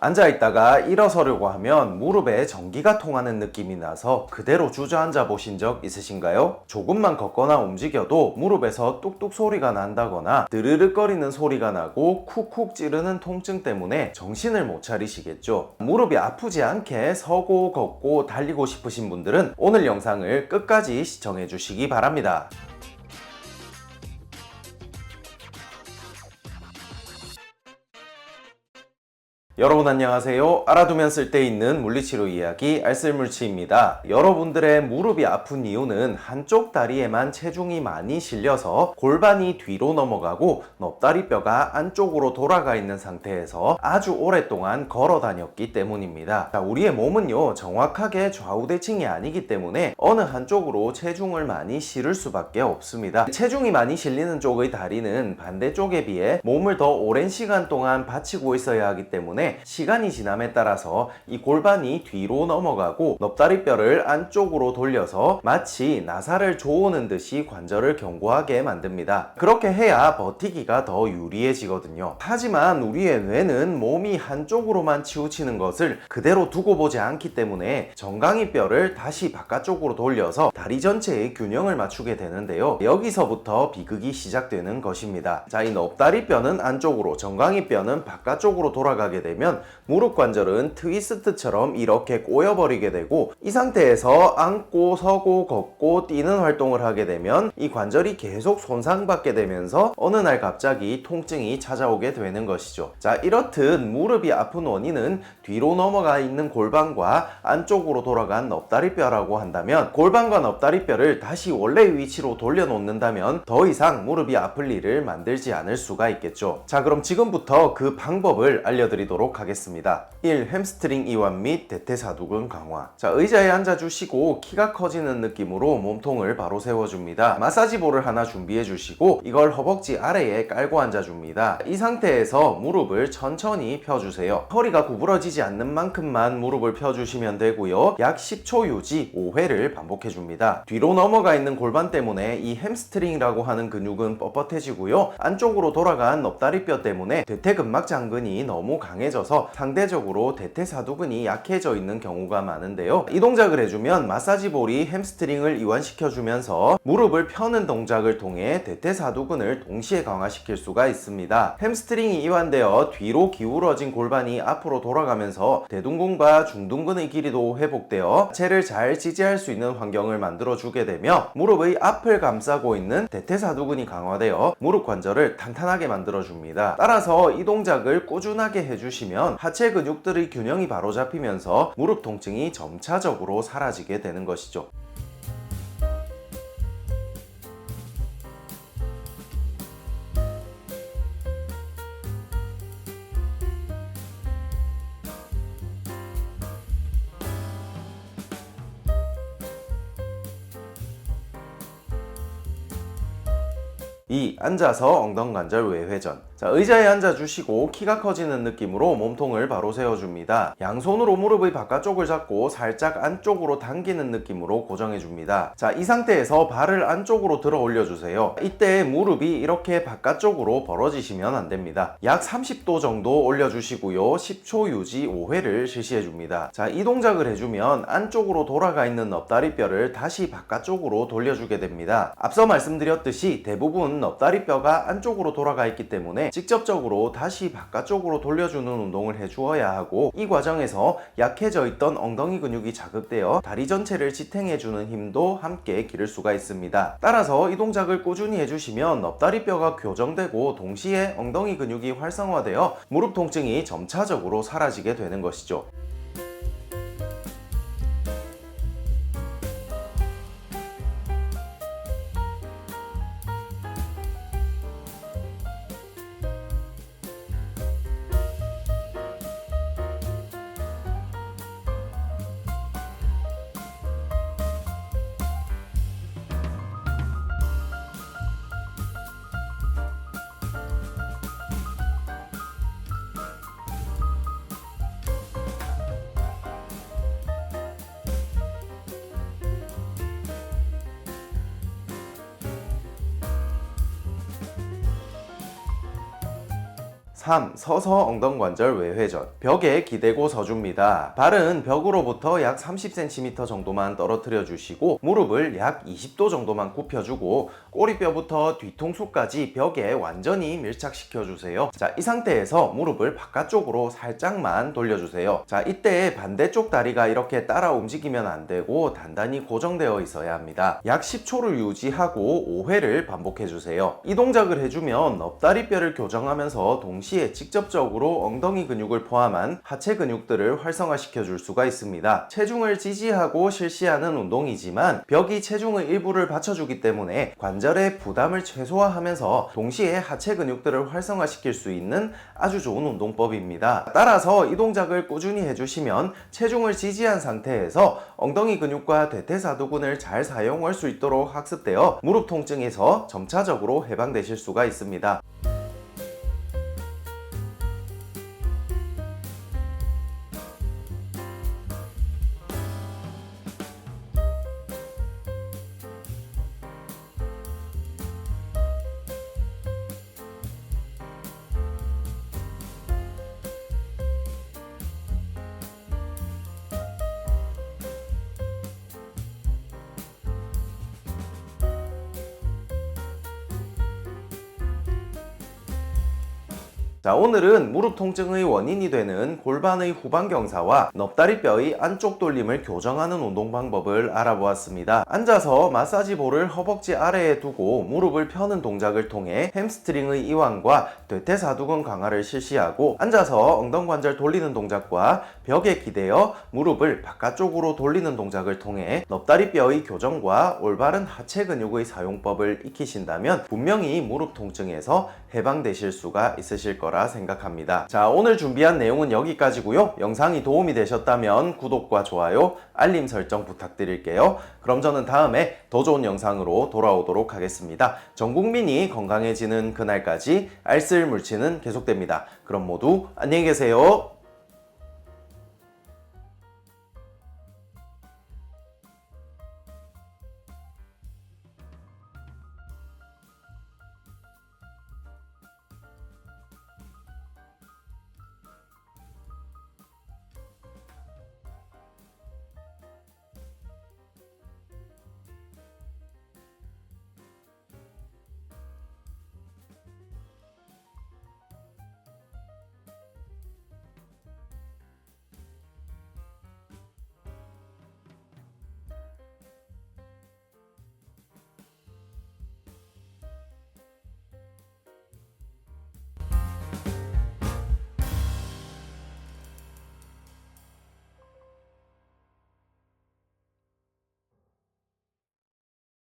앉아 있다가 일어서려고 하면 무릎에 전기가 통하는 느낌이 나서 그대로 주저앉아 보신 적 있으신가요? 조금만 걷거나 움직여도 무릎에서 뚝뚝 소리가 난다거나 드르륵거리는 소리가 나고 쿡쿡 찌르는 통증 때문에 정신을 못 차리시겠죠. 무릎이 아프지 않게 서고 걷고 달리고 싶으신 분들은 오늘 영상을 끝까지 시청해 주시기 바랍니다. 여러분 안녕하세요. 알아두면 쓸데있는 물리치료 이야기 알쓸물치입니다. 여러분들의 무릎이 아픈 이유는 한쪽 다리에만 체중이 많이 실려서 골반이 뒤로 넘어가고 넙다리뼈가 안쪽으로 돌아가 있는 상태에서 아주 오랫동안 걸어 다녔기 때문입니다. 자, 우리의 몸은요 정확하게 좌우대칭이 아니기 때문에 어느 한쪽으로 체중을 많이 실을 수밖에 없습니다. 체중이 많이 실리는 쪽의 다리는 반대쪽에 비해 몸을 더 오랜 시간 동안 받치고 있어야 하기 때문에 시간이 지남에 따라서 이 골반이 뒤로 넘어가고 넙다리뼈를 안쪽으로 돌려서 마치 나사를 조우는 듯이 관절을 견고하게 만듭니다. 그렇게 해야 버티기가 더 유리해지거든요. 하지만 우리의 뇌는 몸이 한쪽으로만 치우치는 것을 그대로 두고 보지 않기 때문에 정강이 뼈를 다시 바깥쪽으로 돌려서 다리 전체의 균형을 맞추게 되는데요. 여기서부터 비극이 시작되는 것입니다. 자, 이 넙다리 뼈는 안쪽으로, 정강이 뼈는 바깥쪽으로 돌아가게 되면 무릎 관절은 트위스트처럼 이렇게 꼬여버리게 되고 이 상태에서 앉고 서고 걷고 뛰는 활동을 하게 되면 이 관절이 계속 손상받게 되면서 어느 날 갑자기 통증이 찾아오게 되는 것이죠. 자, 이렇듯 무릎이 아픈 원인은 뒤로 넘어가 있는 골반과 안쪽으로 돌아간 넙다리뼈라고 한다면 골반과 넙다리뼈를 다시 원래 위치로 돌려놓는다면 더 이상 무릎이 아플 일을 만들지 않을 수가 있겠죠. 자, 그럼 지금부터 그 방법을 알려드리도록 하겠습니다. 1. 햄스트링 이완 및 대퇴사두근 강화. 자, 의자에 앉아주시고 키가 커지는 느낌으로 몸통을 바로 세워줍니다. 마사지볼을 하나 준비해 주시고 이걸 허벅지 아래에 깔고 앉아줍니다. 이 상태에서 무릎을 천천히 펴주세요. 허리가 구부러지지 않는 만큼만 무릎을 펴주시면 되고요. 약 10초 유지 5회를 반복해 줍니다. 뒤로 넘어가 있는 골반 때문에 이 햄스트링이라고 하는 근육은 뻣뻣해지고요. 안쪽으로 돌아간 넙다리뼈 때문에 대퇴근막 장근이 너무 강해 져서 상대적으로 대퇴사두근이 약해져 있는 경우가 많은데요. 이 동작을 해주면 마사지볼이 햄스트링을 이완시켜주면서 무릎을 펴는 동작을 통해 대퇴사두근을 동시에 강화시킬 수가 있습니다. 햄스트링이 이완되어 뒤로 기울어진 골반이 앞으로 돌아가면서 대둔근과 중둔근의 길이도 회복되어 체를 잘 지지할 수 있는 환경을 만들어주게 되며 무릎의 앞을 감싸고 있는 대퇴사두근이 강화되어 무릎 관절을 탄탄하게 만들어줍니다. 따라서 이 동작을 꾸준하게 해주시 면 하체 근육들의 균형이 바로 잡히면서 무릎 통증이 점차적으로 사라지게 되는 것이죠. 이 앉아서 엉덩관절 외회전 자 의자에 앉아 주시고 키가 커지는 느낌으로 몸통을 바로 세워줍니다. 양손으로 무릎의 바깥쪽을 잡고 살짝 안쪽으로 당기는 느낌으로 고정해줍니다. 자 이 상태에서 발을 안쪽으로 들어 올려주세요. 이때 무릎이 이렇게 바깥쪽으로 벌어지시면 안 됩니다. 약 30도 정도 올려주시고요. 10초 유지 5회를 실시해줍니다. 자 이 동작을 해주면 안쪽으로 돌아가 있는 넙다리뼈를 다시 바깥쪽으로 돌려주게 됩니다. 앞서 말씀드렸듯이 대부분 넙다리뼈가 안쪽으로 돌아가 있기 때문에 직접적으로 다시 바깥쪽으로 돌려주는 운동을 해주어야 하고 이 과정에서 약해져 있던 엉덩이 근육이 자극되어 다리 전체를 지탱해주는 힘도 함께 기를 수가 있습니다. 따라서 이 동작을 꾸준히 해주시면 넙다리뼈가 교정되고 동시에 엉덩이 근육이 활성화되어 무릎 통증이 점차적으로 사라지게 되는 것이죠. 3. 서서 엉덩관절 외회전. 벽에 기대고 서줍니다. 발은 벽으로부터 약 30cm 정도만 떨어뜨려 주시고 무릎을 약 20도 정도만 굽혀주고 꼬리뼈부터 뒤통수까지 벽에 완전히 밀착시켜 주세요. 자, 이 상태에서 무릎을 바깥쪽으로 살짝만 돌려주세요. 자, 이때 반대쪽 다리가 이렇게 따라 움직이면 안 되고 단단히 고정되어 있어야 합니다. 약 10초를 유지하고 5회를 반복해 주세요. 이 동작을 해주면 넙다리뼈를 교정하면서 동시에 직접적으로 엉덩이 근육을 포함한 하체 근육들을 활성화시켜 줄 수가 있습니다. 체중을 지지하고 실시하는 운동이지만 벽이 체중의 일부를 받쳐주기 때문에 관절의 부담을 최소화하면서 동시에 하체 근육들을 활성화시킬 수 있는 아주 좋은 운동법입니다. 따라서 이 동작을 꾸준히 해주시면 체중을 지지한 상태에서 엉덩이 근육과 대퇴사두근을 잘 사용할 수 있도록 학습되어 무릎 통증에서 점차적으로 해방되실 수가 있습니다. 자, 오늘은 무릎 통증의 원인이 되는 골반의 후방경사와 넙다리뼈의 안쪽 돌림을 교정하는 운동 방법을 알아보았습니다. 앉아서 마사지 볼을 허벅지 아래에 두고 무릎을 펴는 동작을 통해 햄스트링의 이완과 대퇴사두근 강화를 실시하고 앉아서 엉덩 관절 돌리는 동작과 벽에 기대어 무릎을 바깥쪽으로 돌리는 동작을 통해 넙다리 뼈의 교정과 올바른 하체 근육의 사용법을 익히신다면 분명히 무릎 통증에서 해방되실 수가 있으실 거라 생각합니다. 자, 오늘 준비한 내용은 여기까지고요. 영상이 도움이 되셨다면 구독과 좋아요, 알림 설정 부탁드릴게요. 그럼 저는 다음에 더 좋은 영상으로 돌아오도록 하겠습니다. 전 국민이 건강해지는 그날까지 알쓸 물치는 계속됩니다. 그럼 모두 안녕히 계세요.